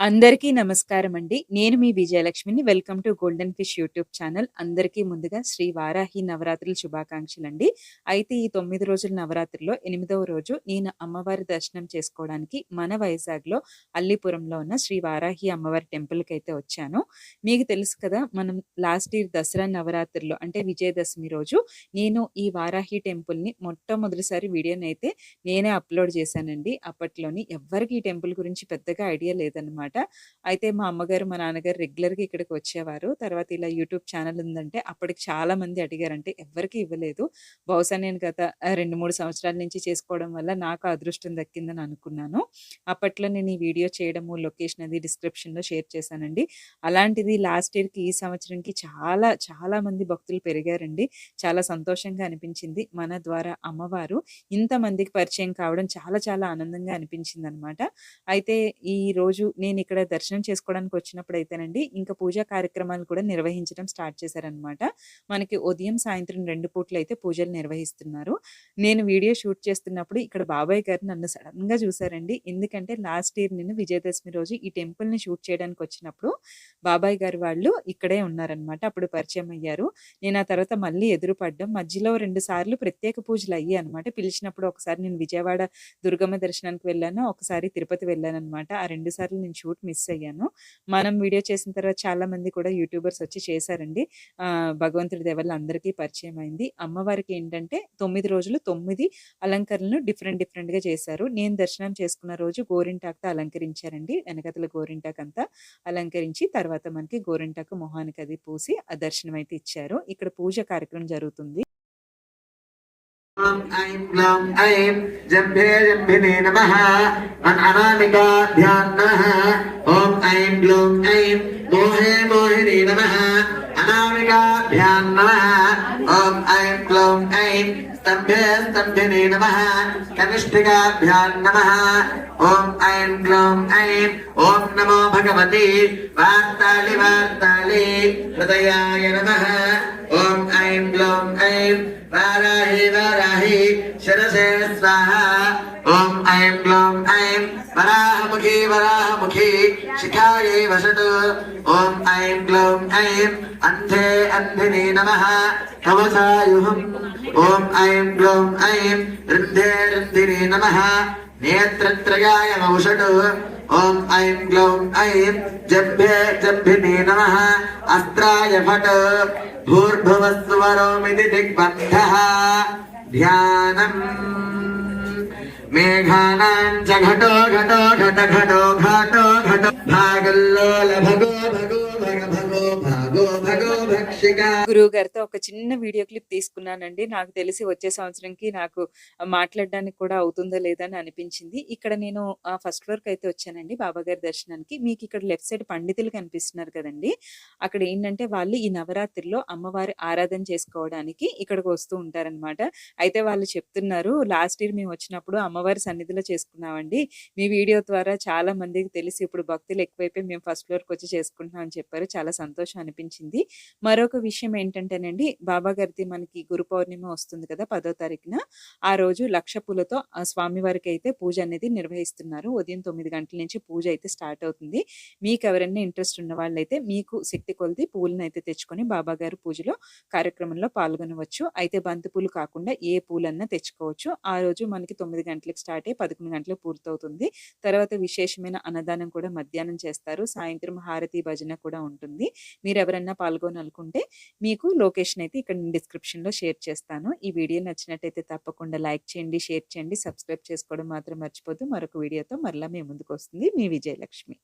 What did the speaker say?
అందరికీ నమస్కారం అండి. నేను మీ విజయలక్ష్మిని. Welcome to golden fish YouTube channel. అందరికీ ముందుగా శ్రీ వారాహి నవరాత్రుల శుభాకాంక్షలండి. అయితే ఈ తొమ్మిది రోజుల నవరాత్రిలో ఎనిమిదవ రోజు నేను అమ్మవారి దర్శనం చేసుకోవడానికి మన వైజాగ్‌లో అల్లిపురంలో ఉన్న శ్రీ వారాహి అమ్మవారి టెంపుల్‌కైతే వచ్చాను. మీకు తెలుసు కదా! మనం లాస్ట్ ఇయర్ దసరా నవరాత్రిలో అంటే విజయదశమి రోజు నేను ఈ వారాహి టెంపుల్‌ని మొట్టమొదటిసారి వీడియోని అయితే నేనే అప్‌లోడ్ చేశానండి. అప్పట్లోని ఎవ్వరికి ఈ టెంపుల్ గురించి పెద్దగా ఐడియా లేదన్నమాట అనమాట అయితే మా అమ్మగారు, మా నాన్నగారు రెగ్యులర్‌గా ఇక్కడికి వచ్చేవారు. తర్వాత ఇలా యూట్యూబ్ ఛానల్ ఉందంటే అప్పటికి చాలా మంది అడిగారంటే ఎవ్వరికీ ఇవ్వలేదు. బహుశా నేను గత రెండు మూడు సంవత్సరాల నుంచి చేసుకోవడం వల్ల నాకు అదృష్టం దక్కిందని అనుకున్నాను. అప్పట్లో నేను ఈ వీడియో చేయడము, లొకేషన్ అది డిస్క్రిప్షన్‌లో షేర్ చేశానండి. అలాంటిది లాస్ట్ ఇయర్‌కి ఈ సంవత్సరంకి చాలా చాలా మంది భక్తులు పెరిగారండి. చాలా సంతోషంగా అనిపించింది. మన ద్వారా అమ్మవారు ఇంతమందికి పరిచయం కావడం చాలా చాలా ఆనందంగా అనిపించింది అనమాట అయితే నేను ఇక్కడ దర్శనం చేసుకోవడానికి వచ్చినప్పుడైతేనండి ఇంకా పూజా కార్యక్రమాలు కూడా నిర్వహించడం స్టార్ట్ చేశారనమాట. మనకి ఉదయం, సాయంత్రం రెండు పూట్లు అయితే పూజలు నిర్వహిస్తున్నారు. నేను వీడియో షూట్ చేస్తున్నప్పుడు ఇక్కడ బాబాయ్ గారు నన్ను సడన్గా చూసారండి. ఎందుకంటే లాస్ట్ ఇయర్ నేను విజయదశమి రోజు ఈ టెంపుల్‌ని షూట్ చేయడానికి వచ్చినప్పుడు బాబాయ్ గారు వాళ్ళు ఇక్కడే ఉన్నారనమాట. అప్పుడు పరిచయం అయ్యారు. నేను ఆ తర్వాత మళ్ళీ ఎదురు పడ్డం. మధ్యలో రెండు సార్లు ప్రత్యేక పూజలు అయ్యాయనమాట. పిలిచినప్పుడు ఒకసారి నేను విజయవాడ దుర్గమ్మ దర్శనానికి వెళ్ళాను. ఒకసారి తిరుపతి వెళ్ళాననమాట. ఆ రెండు సార్లు నేను షూట్ మిస్ అయ్యాను. మనం వీడియో చేసిన తర్వాత చాలా మంది కూడా యూట్యూబర్స్ వచ్చి చేశారండి. భగవంతుడి దయ అందరికీ పరిచయం అయింది. అమ్మవారికి ఏంటంటే తొమ్మిది రోజులు తొమ్మిది అలంకరణలు డిఫరెంట్ డిఫరెంట్‌గా చేశారు. నేను దర్శనం చేసుకున్న రోజు గోరింటాకుతో అలంకరించారండి. వెనకాతల గోరింటాకంతా అలంకరించి తర్వాత మనకి గోరింటాకు మొహానికి అది పూసి ఆ దర్శనం అయితే ఇచ్చారు. ఇక్కడ పూజ కార్యక్రమం జరుగుతుంది. ఓం ఐం గ్లౌం ఐం జంభే జంభినే నమః అన్ అనామికాభ్యాం నమః ఓం ఐం గ్లౌం ఐం మోహే మోహిని నమః అనామికాభ్యాం నమః ఓం ఐం గ్లౌం ఐం స్తంభే స్తంభినే నమః కనిష్ఠికాభ్యాం నమః ఓం ఐం గ్లౌం ఐం ఓం నమో భగవతి వార్తాళి వార్తాళి హృదయాయ నమః ఓం ఐం గ్లౌం ఐం వారాహి వారాహి శిరసే స్వాహ. ఓం ఐం గ్లౌం ఐం వరాహముఖి వరాహముఖి శిఖాయే వసతు. ఓం ఐం గ్లౌం ఐం అంధే అంధిని నమ. కవసాయుహం ఓం ఐం గ్లౌం ఐం రుంధే రుంధిని నమ. నేత్రత్రయాయ వౌషటు ఓం ఐం గ్లౌం ఐం జభ్యే జభ్యమే నమ అస్త్రాయ ఫట్ భూర్భువస్వరోమితి దిగ్బంధః ధ్యానం మేఘానాం చ ఘటో ఘటో ఘట ఘటో ఘటో ఘట భాగల్లోల భగో గురువు గారితో ఒక చిన్న వీడియో క్లిప్ తీసుకున్నానండి. నాకు తెలిసి వచ్చే సంవత్సరంకి నాకు మాట్లాడడానికి కూడా అవుతుందో లేదా అని అనిపించింది. ఇక్కడ నేను ఆహ్, ఫస్ట్ అయితే వచ్చానండి బాబాగారి దర్శనానికి. మీకు ఇక్కడ లెఫ్ట్ సైడ్ పండితులు కనిపిస్తున్నారు కదండి అక్కడ ఏంటంటే వాళ్ళు ఈ నవరాత్రిలో అమ్మవారి ఆరాధన చేసుకోవడానికి ఇక్కడికి వస్తూ ఉంటారనమాట. అయితే వాళ్ళు చెప్తున్నారు లాస్ట్ ఇయర్ మేము వచ్చినప్పుడు అమ్మవారి సన్నిధిలో చేసుకున్నామండి. మీ వీడియో ద్వారా చాలా మందికి తెలిసి ఇప్పుడు భక్తులు ఎక్కువైపోయి మేము ఫస్ట్ ఫ్లోర్‌కి వచ్చి చేసుకుంటున్నాం అని చెప్పారు. చాలా సంతోషం అనిపించింది. మరో మరొక విషయం ఏంటంటేనండి బాబాగారిది మనకి గురు పౌర్ణిమ వస్తుంది కదా! పదో తారీఖున. ఆ రోజు లక్ష పూలతో స్వామివారికి అయితే పూజ అనేది నిర్వహిస్తున్నారు. ఉదయం తొమ్మిది గంటల నుంచి పూజ అయితే స్టార్ట్ అవుతుంది. మీకు ఎవరైనా ఇంట్రెస్ట్ ఉన్న వాళ్ళైతే మీకు శక్తి కొలది అయితే తెచ్చుకొని బాబాగారి పూజలో కార్యక్రమంలో పాల్గొనవచ్చు. అయితే బంతి పూలు కాకుండా ఏ పూలన్నా తెచ్చుకోవచ్చు. ఆ రోజు మనకి తొమ్మిది గంటలకు స్టార్ట్ అయ్యి 11 గంటలకు పూర్తవుతుంది. తర్వాత విశేషమైన అన్నదానం కూడా మధ్యాహ్నం చేస్తారు. సాయంత్రం హారతి భజన కూడా ఉంటుంది. మీరు ఎవరన్నా పాల్గొనాలనుకుంటే మీకు లొకేషన్ అయితే ఇక్కడ నేను డిస్క్రిప్షన్‌లో షేర్ చేస్తాను. ఈ వీడియో నచ్చినట్టయితే తప్పకుండా లైక్ చేయండి, షేర్ చేయండి, సబ్స్క్రైబ్ చేసుకోవడం మాత్రం మర్చిపోద్దు. మరొక వీడియోతో మరలా మీ ముందుకు వస్తుంది మీ విజయలక్ష్మి.